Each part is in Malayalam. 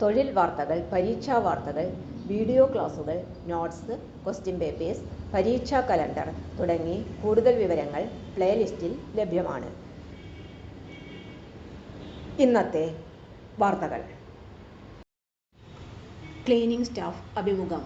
തൊഴിൽ വാർത്തകൾ പരീക്ഷാ വാർത്തകൾ വീഡിയോ ക്ലാസുകൾ നോട്ട്സ് ക്വസ്റ്റ്യൻ പേപ്പേഴ്സ് പരീക്ഷാ കലണ്ടർ തുടങ്ങി കൂടുതൽ വിവരങ്ങൾ പ്ലേലിസ്റ്റിൽ ലഭ്യമാണ്. ഇന്നത്തെ വാർത്തകൾ. ക്ലീനിംഗ് സ്റ്റാഫ് അഭിമുഖം.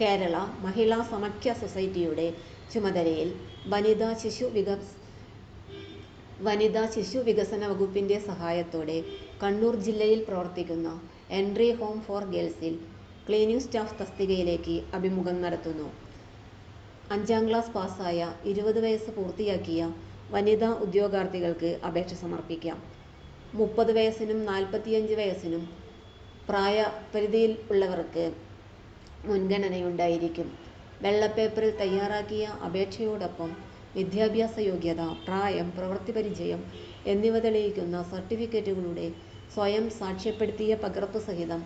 കേരള മഹിളാ സമഖ്യ സൊസൈറ്റിയുടെ ചുമതലയിൽ വനിതാ ശിശു വികസ് വനിതാ ശിശു വികസന വകുപ്പിന്റെ സഹായത്തോടെ കണ്ണൂർ ജില്ലയിൽ പ്രവർത്തിക്കുന്ന എൻട്രി ഹോം ഫോർ ഗേൾസിൽ ക്ലീനിംഗ് സ്റ്റാഫ് തസ്തികയിലേക്ക് അഭിമുഖം നടത്തുന്നു. അഞ്ചാം ക്ലാസ് പാസ്സായ ഇരുപത് വയസ്സ് പൂർത്തിയാക്കിയ വനിതാ ഉദ്യോഗാർത്ഥികൾക്ക് അപേക്ഷ സമർപ്പിക്കാം. മുപ്പത് വയസ്സിനും നാൽപ്പത്തിയഞ്ച് വയസ്സിനും പ്രായപരിധിയിൽ ഉള്ളവർക്ക് മുൻഗണനയുണ്ടായിരിക്കും. വെള്ളപ്പേപ്പറിൽ തയ്യാറാക്കിയ അപേക്ഷയോടൊപ്പം വിദ്യാഭ്യാസ യോഗ്യത പ്രായം പ്രവൃത്തി പരിചയം എന്നിവ തെളിയിക്കുന്ന സർട്ടിഫിക്കറ്റുകളുടെ സ്വയം സാക്ഷ്യപ്പെടുത്തിയ പകർപ്പ് സഹിതം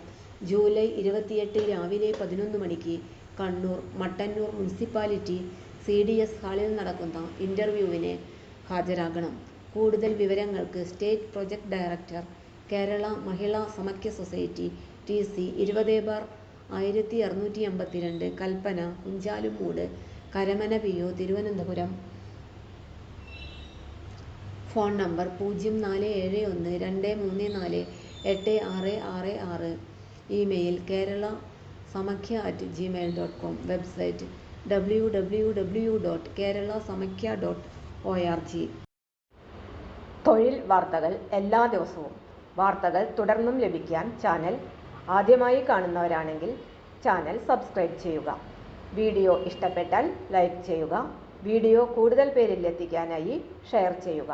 ജൂലൈ ഇരുപത്തിയെട്ട് രാവിലെ പതിനൊന്ന് മണിക്ക് Kannur Mattannur municipality C D S ഹാളിൽ നടക്കുന്ന ഇന്റർവ്യൂവിന് ഹാജരാകണം. കൂടുതൽ വിവരങ്ങൾക്ക് state project director Kerala Mahila Samakhya society T C ഇരുപത് ബാർ ആയിരത്തി അറുന്നൂറ്റി അമ്പത്തിരണ്ട് Kalpana Kunchalumoodu Karamana P O Thiruvananthapuram. Phone number പൂജ്യം നാല് ഏഴ് ഒന്ന് രണ്ട് മൂന്ന് നാല് എട്ട് ആറ് ആറ് ആറ്. Email Kerala Samakhya at Gmail dot com website W W W dot Kerala Samakhya dot O R G തൊഴിൽ വാർത്തകൾ എല്ലാ ദിവസവും. വാർത്തകൾ തുടർന്നും ലഭിക്കാൻ ചാനൽ ആദ്യമായി കാണുന്നവരാണെങ്കിൽ ചാനൽ സബ്സ്ക്രൈബ് ചെയ്യുക. വീഡിയോ ഇഷ്ടപ്പെട്ടാൽ ലൈക്ക് ചെയ്യുക. വീഡിയോ കൂടുതൽ പേരിൽ എത്തിക്കാനായി ഷെയർ ചെയ്യുക.